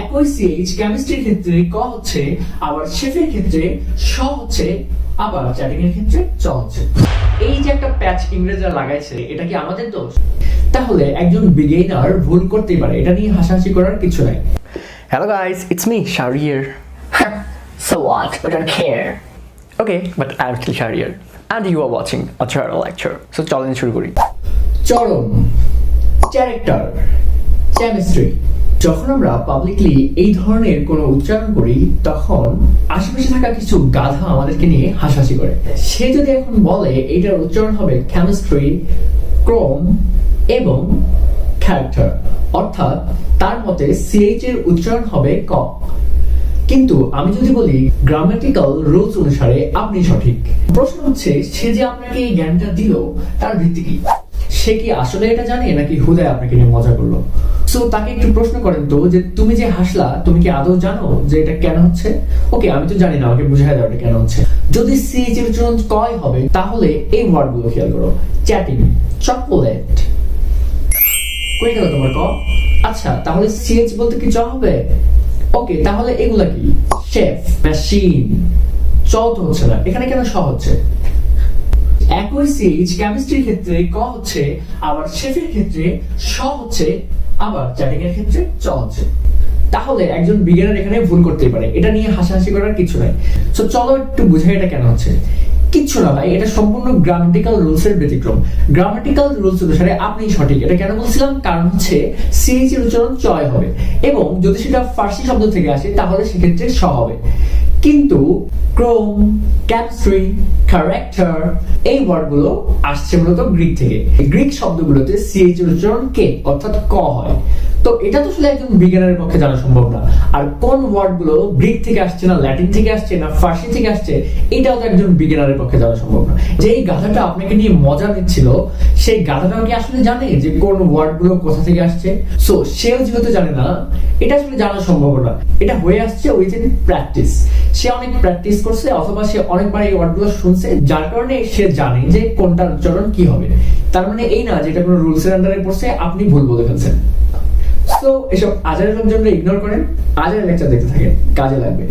একই সিএইচ কেমিস্ট্রির ক্ষেত্রে ক হচ্ছে আবার শেফের ক্ষেত্রে স হচ্ছে আবার চ্যাটিং এর ক্ষেত্রে চ হচ্ছে এই যে একটা প্যাচ ইংরেজরা লাগাইছে এটা কি আমাদের দোষ তাহলে একজন বিগেইনার ভুল করতেই পারে এটা নিয়ে হাসাহাসি করার কিছু নাই it's me, Shahriar. So what? We don't care. Okay, but I'm still Shahriar. And you are watching a tutorial lecture. So চলেন শুরু করি চরম ক্যারেক্টার কেমিস্ট্রি যখন আমরা পাবলিকলি এই ধরনের কোনো উচ্চারণ করি, তখন আশেপাশে থাকা কিছু গাধা আমাদেরকে নিয়ে হাসাহাসি করে। সে যদি এখন বলে এটার উচ্চারণ হবে কেমিস্ট্রি ক্রোম এবং ক্যারেক্টার অর্থাৎ তার মতে সিএইচ এর উচ্চারণ হবে ক। কিন্তু আমি যদি বলি গ্রামাটিক্যাল রুলস অনুসারে আপনি সঠিক। প্রশ্ন হচ্ছে, সে যে আপনাকে এই জ্ঞানটা দিল, তার ভিত্তি কি? সে কি আসলে এটা জানে, নাকি হুদায় আপনাকে নিয়ে মজা করল? সো তাকে একটু প্রশ্ন করেন তো, যে তুমি যে হাসলা, তুমি কি আদৌ জানো যে এটা কেন হচ্ছে? ওকে আমি তো জানি না বুঝাই দাও এটা কেন হচ্ছে। যদি কয় হবে, তাহলে এই ওয়ার্ডগুলো খেয়াল করো। চ্যাটিং চকোলেট কই গেল তোমার ক? আচ্ছা তাহলে সিএইচ বলতে কি হবে? ওকে তাহলে এগুলা কি? শেফ মেশিন চ তো হচ্ছে না, এখানে কেন স হচ্ছে? একই সিএইচ কেমিস্ট্রির ক্ষেত্রে ক হচ্ছে, আবার শেফের ক্ষেত্রে স হচ্ছে আবার চ্যাটিং এর ক্ষেত্রে চ হচ্ছে তাহলে একজন বিজ্ঞানের এখানে ভুল করতেই পারে। এটা নিয়ে হাসাহাসি করার কিছু নাই। তো চলো একটু বুঝাই এটা কেন হচ্ছে। কিচ্ছু না ভাই, এটা সম্পূর্ণ গ্রামাটিক্যাল রুলস এর ব্যতিক্রম। গ্রামাটিক্যাল রুলস অনুসারে আপনি সঠিক। এটা কেন বলছিলাম? কারণ হচ্ছে সিএইচ এর উচ্চারণ চয় হবে। এবং যদি সেটা ফার্সি শব্দ থেকে আসে, তাহলে সেক্ষেত্রে স হবে। কিন্তু ক্রোম ক্যাপসুই ক্যারেক্টার এই ওয়ার্ডগুলো আসছে মূলত গ্রিক থেকে। গ্রিক শব্দগুলোতে সিএইচ উচ্চারণ কে, অর্থাৎ ক হয়। তো এটা তো আসলে একজন বিজ্ঞানের পক্ষে জানা সম্ভব না। আর কোন ওয়ার্ডগুলো গ্রিক থেকে আসছে না ল্যাটিন থেকে আসছে না ফার্সি থেকে আসছে, এটাও তো একজন বিজ্ঞানের পক্ষে জানা সম্ভব না। যে এই গাধাটা আপনাকে নিয়ে মজা নিচ্ছিল, সেই গাধাটাও কি আসলে জানে যে কোন ওয়ার্ডগুলো কোথা থেকে আসছে? সো সেও যেহেতু জানে না, এটা আসলে জানা সম্ভব না। এটা হয়ে আসছে উইথ ইন প্র্যাকটিস সে অনেক প্র্যাকটিস করছে, অথবা সে অনেকবার এই ওয়ার্ডগুলো শুনছে, যার কারণে সে জানে যে কোনটার উচ্চারণ কি হবে। তার মানে এই না যে এটা কোনো রুলস এর আন্ডারে পড়ছে, আপনি ভুল বলে ফেলছেন। তো এসব আজারের লোকজনরা ইগনোর করেন আজারের লেকচার দেখতে থাকেন কাজে লাগবে।